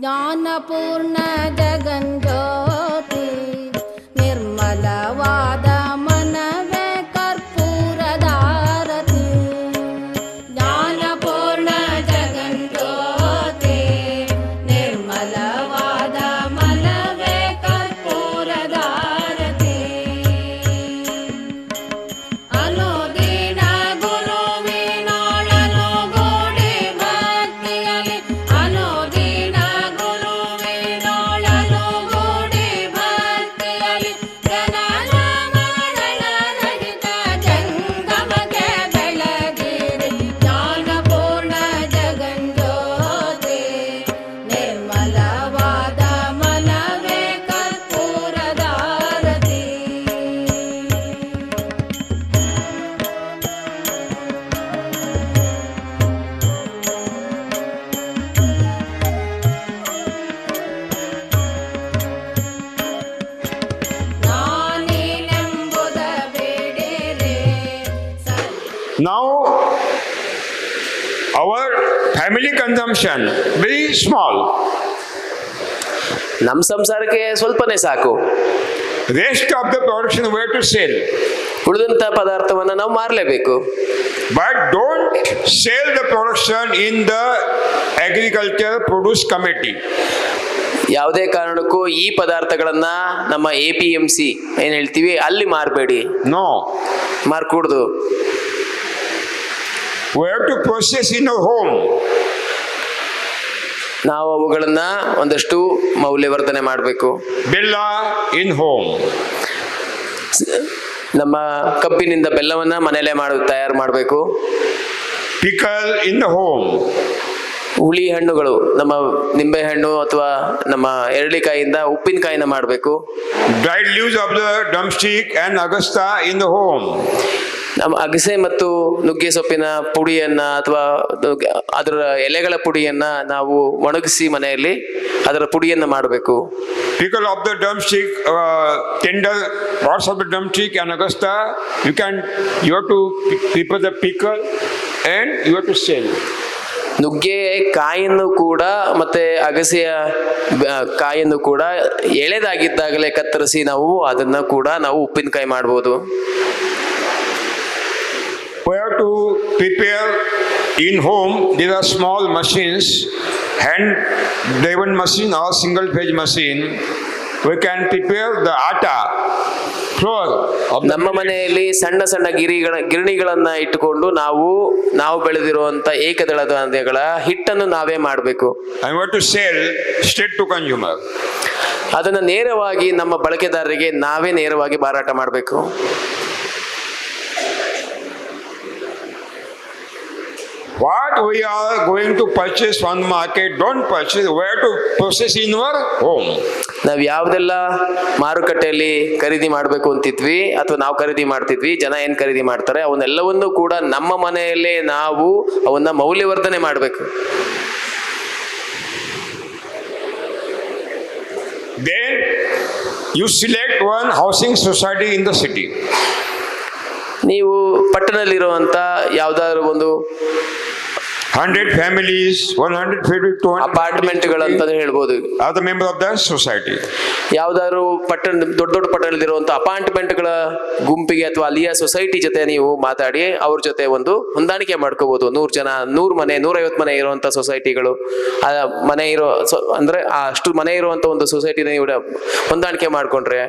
ஞான our family consumption very small. ನಮ್ಮ ಸಂಸಾರಕ್ಕೆ ಸ್ವಲ್ಪನೇ ಸಾಕು Rest of the production we have to sell. ಉಳಿದಂತ padarthavana ನಾವು ಮಾರಲೇಬೇಕು But don't sell the production in the agriculture produce committee. ಯಾವುದೇ ಕಾರಣಕ್ಕೂ ಈ ಪದಾರ್ಥಗಳನ್ನ ನಮ್ಮ ಎ ಪಿ ಎಂ ಸಿ ಏನ್ ಹೇಳ್ತೀವಿ ಅಲ್ಲಿ ಮಾರಬೇಡಿ No. ಮಾರ್ಕೂಡ್ದು We have to process in our home. ನಾವು ಅವುಗಳನ್ನ ಒಂದಷ್ಟು ಮೌಲ್ಯವರ್ಧನೆ ಮಾಡಬೇಕು Bella in home. ನಮ್ಮ ಕಬ್ಬಿನಿಂದ ಬೆಲ್ಲವನ್ನ manele madu ತಯಾರು ಮಾಡಬೇಕು Pickle in the home. ಹುಳಿ ಹಣ್ಣುಗಳು ನಮ್ಮ ನಿಂಬೆ ಹಣ್ಣು ಅಥವಾ ನಮ್ಮ ಎರಳಿಕಾಯಿಂದ ಉಪ್ಪಿನಕಾಯಿನ ಮಾಡಬೇಕು Dried leaves of the drumstick and Augusta in the home. ನಮ್ಮ ಅಗಸೆ ಮತ್ತು ನುಗ್ಗೆ ಸೊಪ್ಪಿನ ಪುಡಿಯನ್ನ ಅಥವಾ ಅದರ ಎಲೆಗಳ ಪುಡಿಯನ್ನ ನಾವು ಒಣಗಿಸಿ ಮನೆಯಲ್ಲಿ ಅದರ ಪುಡಿಯನ್ನ ಮಾಡಬೇಕು Pickle of the drumstick, uh, tender parts of the drumstick and Augusta, you can, you have to prepare the pickle and you have to sell. ನುಗ್ಗೆ ಕಾಯನ್ನು ಕೂಡ ಮತ್ತೆ ಅಗಸೆಯ ಕಾಯನ್ನು ಕೂಡ ಎಳೆದಾಗಿದ್ದಾಗಲೇ ಕತ್ತರಿಸಿ ನಾವು ಅದನ್ನ ಕೂಡ ನಾವು ಉಪ್ಪಿನಕಾಯಿ have to prepare in home, there are small machines, hand driven machine or single phase machine. We can prepare the atta, flour ನಮ್ಮ ಮನೆಯಲ್ಲಿ ಸಣ್ಣ ಸಣ್ಣ ಗಿರಿಗಳ ಗಿರಣಿಗಳನ್ನ ಇಟ್ಟುಕೊಂಡು ನಾವು ನಾವು ಬೆಳೆದಿರುವಂತ ಏಕದಳ ಧಾನ್ಯಗಳ ಹಿಟ್ಟನ್ನು ನಾವೇ ಮಾಡಬೇಕು I want to sell sell to consumer consumer. ಅದನ್ನ ನೇರವಾಗಿ ನಮ್ಮ ಬಳಕೆದಾರರಿಗೆ ನಾವೇ ನೇರವಾಗಿ ಮಾರಾಟ ಮಾಡಬೇಕು What we are going to purchase from the market, don't purchase, where to process in our home. ನಾವು ಯಾವುದೆಲ್ಲ ಮಾರುಕಟ್ಟೆಯಲ್ಲಿ ಖರೀದಿ ಮಾಡಬೇಕು ಅಂತಿದ್ವಿ ಅಥವಾ ನಾವು ಖರೀದಿ ಮಾಡ್ತಿದ್ವಿ ಜನ ಏನು ಖರೀದಿ ಮಾಡ್ತಾರೆ ಅವನ್ನೆಲ್ಲವನ್ನೂ ಕೂಡ ನಮ್ಮ ಮನೆಯಲ್ಲೇ ನಾವು ಅವನ್ನ ಮೌಲ್ಯವರ್ಧನೆ ಮಾಡಬೇಕು then you select one housing society in the city ನೀವು ಪಟ್ಟಣದಲ್ಲಿರುವಂತ ಯಾವ್ದಾದ್ರು ಒಂದು 100 families, 150 to 100 ಅಪಾರ್ಟ್ಮೆಂಟ್ಗಳಂತ ಹೇಳ್ಬೋದು. are the member of the society ಯಾವ್ದಾದ್ರು ಪಟ್ಟಣ ದೊಡ್ಡ ದೊಡ್ಡ ಪಟ್ಟಣದಲ್ಲಿರುವಂತ ಅಪಾರ್ಟ್ಮೆಂಟ್ಗಳ ಗುಂಪಿಗೆ ಅಥವಾ ಅಲ್ಲಿಯ ಸೊಸೈಟಿ ಜೊತೆ ನೀವು ಮಾತಾಡಿ ಅವ್ರ ಜೊತೆ ಒಂದು ಹೊಂದಾಣಿಕೆ ಮಾಡ್ಕೋಬಹುದು ನೂರ್ ಜನ ನೂರ್ ಮನೆ ನೂರೈವತ್ತು ಮನೆ ಇರುವಂತ ಸೊಸೈಟಿಗಳು ಆ ಮನೆ ಇರೋ ಅಂದ್ರೆ ಅಷ್ಟು ಮನೆ ಇರುವಂತ ಒಂದು ಸೊಸೈಟಿನ ನೀವು ಹೊಂದಾಣಿಕೆ ಮಾಡ್ಕೊಂಡ್ರೆ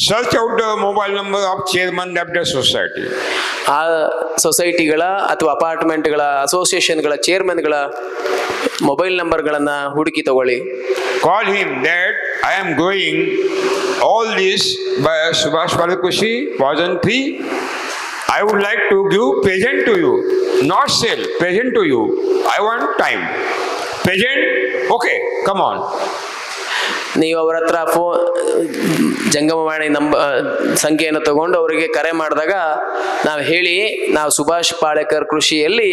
search out mobile number of chairman of the society ಆ ಸೊಸೈಟಿಗಳ ಅಥವಾ ಅಪಾರ್ಟ್ಮೆಂಟ್ಗಳ ಅಸೋಸಿಯೇಷನ್ಗಳ ಚೇರ್ಮನ್ಗಳ ಮೊಬೈಲ್ ನಂಬರ್ಗಳನ್ನ ಹುಡುಕಿ ತಗೊಳ್ಳಿ. Call him that I am going all this by Subhash ಪಾಲಕುಶಿ ವಾಜನ್ free I would like to give present to you not sale present to you I want time present okay come on ನೀವು ಅವರ ಹತ್ರ ಫೋ ಜಂಗಮವಾಣಿ ನಂಬ ಸಂಖ್ಯೆಯನ್ನು ತಗೊಂಡು ಅವರಿಗೆ ಕರೆ ಮಾಡಿದಾಗ ನಾವು ಹೇಳಿ ನಾವು ಸುಭಾಷ್ ಪಾಳೇಕರ್ ಕೃಷಿಯಲ್ಲಿ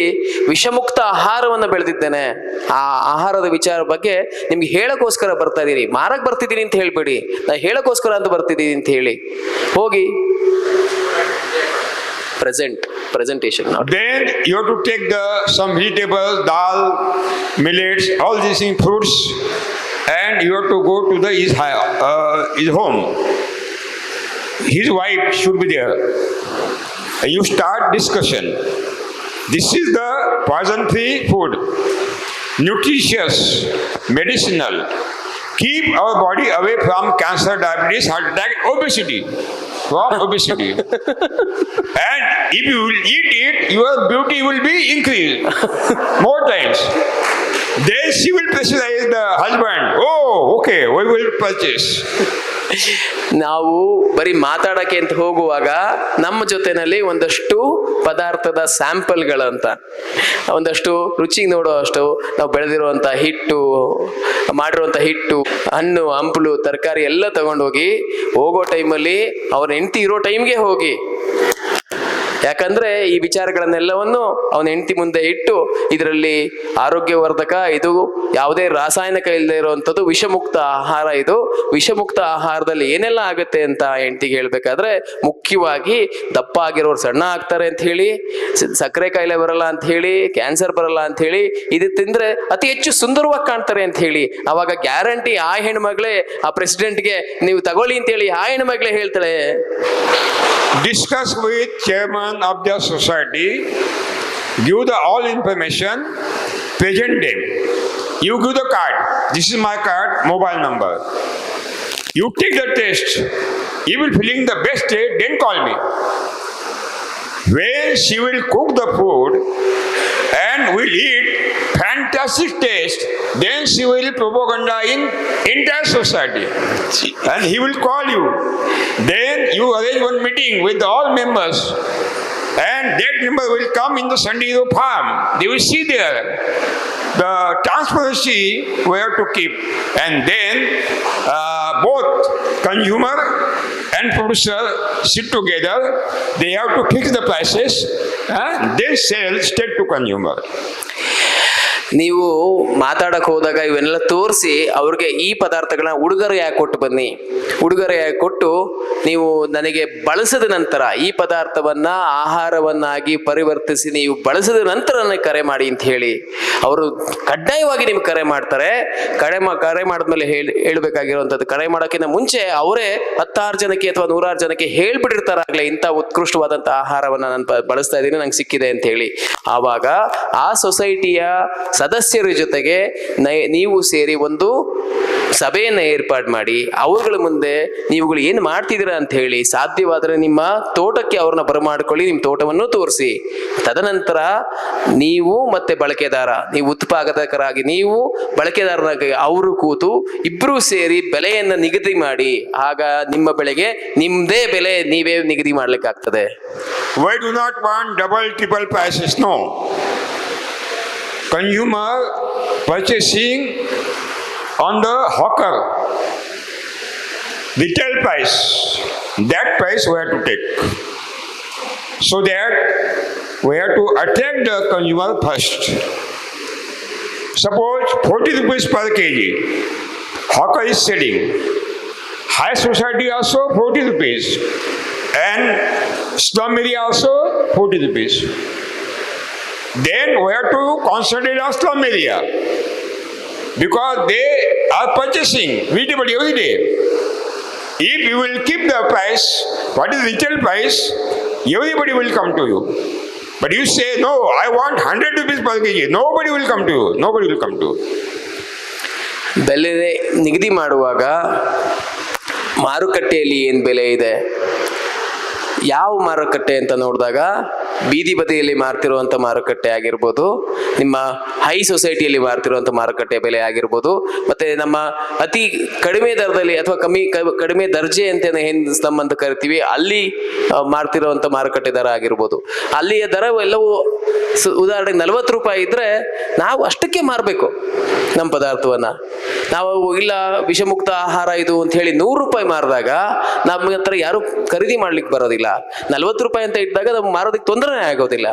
ವಿಷಮುಕ್ತ ಆಹಾರವನ್ನು ಬೆಳೆದಿದ್ದೇನೆ. ಆ ಆಹಾರದ ವಿಚಾರ ಬಗ್ಗೆ ನಿಮ್ಗೆ ಹೇಳಕ್ಕೋಸ್ಕರ ಬರ್ತಾ ಇದ್ದೀನಿ ಮಾರಕ್ ಬರ್ತಿದ್ದೀನಿ ಅಂತ ಹೇಳ್ಬೇಡಿ. ನಾ ಹೇಳಕ್ಕೋಸ್ಕರ ಅಂತ ಬರ್ತಿದ್ದೀನಿ ಅಂತ ಹೇಳಿ. ಹೋಗಿ. Present presentation Then you have to take the some vegetables, dal, millets, all these and you have to go to the his, uh, his home. His wife should be there. And You start discussion. This is the poison-free food, nutritious, medicinal. Keep our body away from cancer, diabetes, heart attack, obesity. From obesity. And if you will eat it, your beauty will be increased more times. Then she will pressurize the husband. Oh, okay, we will purchase. ನಾವು ಬರೀ ಮಾತಾಡಕ್ಕೆ ಅಂತ ಹೋಗುವಾಗ ನಮ್ಮ ಜೊತೆನಲ್ಲಿ ಒಂದಷ್ಟು ಪದಾರ್ಥದ ಸ್ಯಾಂಪಲ್ಗಳಂತ ಒಂದಷ್ಟು ರುಚಿ ನೋಡುವಷ್ಟು ನಾವು ಬೆಳೆದಿರುವಂತ ಹಿಟ್ಟು ಮಾಡಿರುವಂತ ಹಿಟ್ಟು ಹಣ್ಣು ಹಂಪಲು ತರಕಾರಿ ಎಲ್ಲ ತಗೊಂಡೋಗಿ ಹೋಗೋ ಟೈಮಲ್ಲಿ ಅವ್ರ ಹೆಂಡತಿ ಇರೋ ಟೈಮ್ಗೆ ಹೋಗಿ ಯಾಕಂದ್ರೆ ಈ ವಿಚಾರಗಳನ್ನೆಲ್ಲವನ್ನು ಅವನ ಹೆಂಡತಿ ಮುಂದೆ ಇಟ್ಟು ಇದರಲ್ಲಿ ಆರೋಗ್ಯವರ್ಧಕ, ಇದು ಯಾವುದೇ ರಾಸಾಯನಿಕ ಇಲ್ಲದೆ ಇರುವಂತದ್ದು ವಿಷಮುಕ್ತ ಆಹಾರ ಇದು. ವಿಷಮುಕ್ತ ಆಹಾರದಲ್ಲಿ ಏನೆಲ್ಲ ಆಗುತ್ತೆ ಅಂತ ಹೆಂಡತಿಗೆ ಹೇಳ್ಬೇಕಾದ್ರೆ ಮುಖ್ಯವಾಗಿ ದಪ್ಪ ಆಗಿರೋರು ಸಣ್ಣ ಆಗ್ತಾರೆ ಅಂತ ಹೇಳಿ ಸಕ್ಕರೆ ಕಾಯಿಲೆ ಬರಲ್ಲ ಅಂತ ಹೇಳಿ, ಕ್ಯಾನ್ಸರ್ ಬರಲ್ಲ ಅಂತ ಹೇಳಿ, ಇದು ತಿಂದ್ರೆ ಅತಿ ಹೆಚ್ಚು ಸುಂದರವಾಗಿ ಕಾಣ್ತಾರೆ ಅಂತ ಹೇಳಿ. ಅವಾಗ ಗ್ಯಾರಂಟಿ ಆ ಹೆಣ್ಮಗಳೇ, ಆ ಪ್ರೆಸಿಡೆಂಟ್ಗೆ ನೀವು ತಗೊಳ್ಳಿ ಅಂತ ಹೇಳಿ ಆ ಹೆಣ್ಮಗಳೇ ಹೇಳ್ತಾಳೆ. With with chairman of the society. Give the all information. Present them. You give the card. This is my card, mobile number. You take the test. You will feeling the best state, then call me. When she will cook the food and will eat fantastic taste, then she will propaganda in entire society. And he will call you. Then you arrange one meeting with all members. And that member will come in the Sunday farm. They will see there. The transparency we have to keep. And then uh, both consumer and producer sit together. They have to fix the prices. Uh, then sell straight to consumer. ನೀವು ಮಾತಾಡಕ್ ಹೋದಾಗ ಇವನ್ನೆಲ್ಲ ತೋರಿಸಿ ಅವ್ರಿಗೆ ಈ ಪದಾರ್ಥಗಳನ್ನ ಉಡುಗೊರೆಯಾಗಿ ಕೊಟ್ಟು ಬನ್ನಿ? ಉಡುಗೊರೆಯಾಗಿ ಕೊಟ್ಟು ನೀವು ನನಗೆ ಬಳಸಿದ ನಂತರ ಈ ಪದಾರ್ಥವನ್ನ, ಆಹಾರವನ್ನಾಗಿ ಪರಿವರ್ತಿಸಿ ನೀವು ಬಳಸಿದ ನಂತರ ಕರೆ ಮಾಡಿ ಅಂತ ಹೇಳಿ ಅವರು ಕಡ್ಡಾಯವಾಗಿ ನಿಮ್ಗೆ ಕರೆ ಮಾಡ್ತಾರೆ. ಕರೆ ಮಾ, ಕರೆ ಮಾಡಿದ್ಮೇಲೆ ಹೇಳಿ, ಹೇಳ್ಬೇಕಾಗಿರುವಂಥದ್ದು. ಕರೆ ಮಾಡೋಕ್ಕಿಂತ ಮುಂಚೆ ಅವರೇ ಹತ್ತಾರು ಜನಕ್ಕೆ ಅಥವಾ ನೂರಾರು ಜನಕ್ಕೆ ಹೇಳ್ಬಿಟ್ಟಿರ್ತಾರಾಗ್ಲೇ ಇಂಥ ಉತ್ಕೃಷ್ಟವಾದಂಥ ಆಹಾರವನ್ನ ನಾನು ಬಳಸ್ತಾ ಇದ್ದೀನಿ, ನಂಗೆ ಸಿಕ್ಕಿದೆ ಅಂತ ಹೇಳಿ. ಆವಾಗ ಆ ಸೊಸೈಟಿಯ ಸದಸ್ಯರ ಜೊತೆಗೆ ನೈ- ನೀವು ಸೇರಿ ಒಂದು ಸಭೆಯನ್ನು ಏರ್ಪಾಡು ಮಾಡಿ, ಅವರುಗಳ ಮುಂದೆ ನೀವುಗಳು ಏನು ಮಾಡ್ತಿದ್ದೀರಾ ಅಂತ ಹೇಳಿ, ಸಾಧ್ಯವಾದರೆ ನಿಮ್ಮ ತೋಟಕ್ಕೆ ಅವ್ರನ್ನ ಬರಮಾಡ್ಕೊಳ್ಳಿ ನಿಮ್ಮ ತೋಟವನ್ನು ತೋರಿಸಿ. ತದನಂತರ ನೀವು ಮತ್ತೆ ಬಳಕೆದಾರ, ನೀವು ಉತ್ಪಾದಕರಾಗಿ, ನೀವು ಬಳಕೆದಾರರಾಗಿ ಅವರು ಕೂತು ಇಬ್ಬರೂ ಸೇರಿ ಬೆಲೆಯನ್ನು ನಿಗದಿ ಮಾಡಿ, ಆಗ ನಿಮ್ಮ ಬೆಳೆಗೆ ನಿಮ್ಮದೇ ಬೆಲೆ ನೀವೇ ನಿಗದಿ ಮಾಡ್ಲಿಕ್ಕಾಗ್ತದೆ. Why do not want double triple prices No. Consumer purchasing on the hawker, retail price, that price we have to take. So that we have to attract the consumer first. Suppose 40 rupees per kg, hawker is selling. High society also 40 rupees. And slum area also 40 rupees. Then we have to concentrate on slum area. Because they are purchasing vegetable every day. If you will keep the price, what is retail price, everybody will come to you. But you say, no, I want 100 rupees per kg. Nobody will come to you. Nobody will come to you. ಬೆಲೆ ನಿಗದಿ ಮಾಡುವಾಗ ಮಾರುಕಟ್ಟೆಯಲ್ಲಿ ಏನು ಬೆಲೆ ಇದೆ ಯಾವ ಮಾರುಕಟ್ಟೆ ಅಂತ ನೋಡಿದಾಗ ಬೀದಿ ಬದಿಯಲ್ಲಿ ಮಾರ್ತಿರುವಂಥ ಮಾರುಕಟ್ಟೆ ಆಗಿರ್ಬೋದು, ನಿಮ್ಮ ಹೈ ಸೊಸೈಟಿಯಲ್ಲಿ ಮಾರ್ತಿರುವಂಥ ಮಾರುಕಟ್ಟೆ ಬೆಲೆ ಆಗಿರ್ಬೋದು, ಮತ್ತೆ ನಮ್ಮ ಅತಿ ಕಡಿಮೆ ದರದಲ್ಲಿ ಅಥವಾ ಕಮ್ಮಿ ಕಡಿಮೆ ದರ್ಜೆ ಅಂತ ಅಂತ ಕರಿತೀವಿ, ಅಲ್ಲಿ ಮಾರ್ತಿರುವಂಥ ಮಾರುಕಟ್ಟೆ ದರ ಆಗಿರ್ಬೋದು. ಅಲ್ಲಿಯ ದರ ಎಲ್ಲವೂ ಉದಾಹರಣೆಗೆ ನಲವತ್ತು ರೂಪಾಯಿ ಇದ್ರೆ ನಾವು ಅಷ್ಟಕ್ಕೆ ಮಾರಬೇಕು ನಮ್ಮ ಪದಾರ್ಥವನ್ನ. ನಾವು ಇಲ್ಲ, ವಿಷಮುಕ್ತ ಆಹಾರ ಇದು ಅಂತ ಹೇಳಿ ನೂರು ರೂಪಾಯಿ ಮಾರಿದಾಗ ನಮ್ಮ ಹತ್ರ ಯಾರು ಖರೀದಿ ಮಾಡ್ಲಿಕ್ಕೆ ಬರೋದಿಲ್ಲ. ನಲ್ವತ್ತು ರೂಪಾಯಿ ಅಂತ ಇದ್ದಾಗ ನಮ್ಗೆ ಮಾರೋದಕ್ಕೆ ತೊಂದರೆ ಆಗೋದಿಲ್ಲ.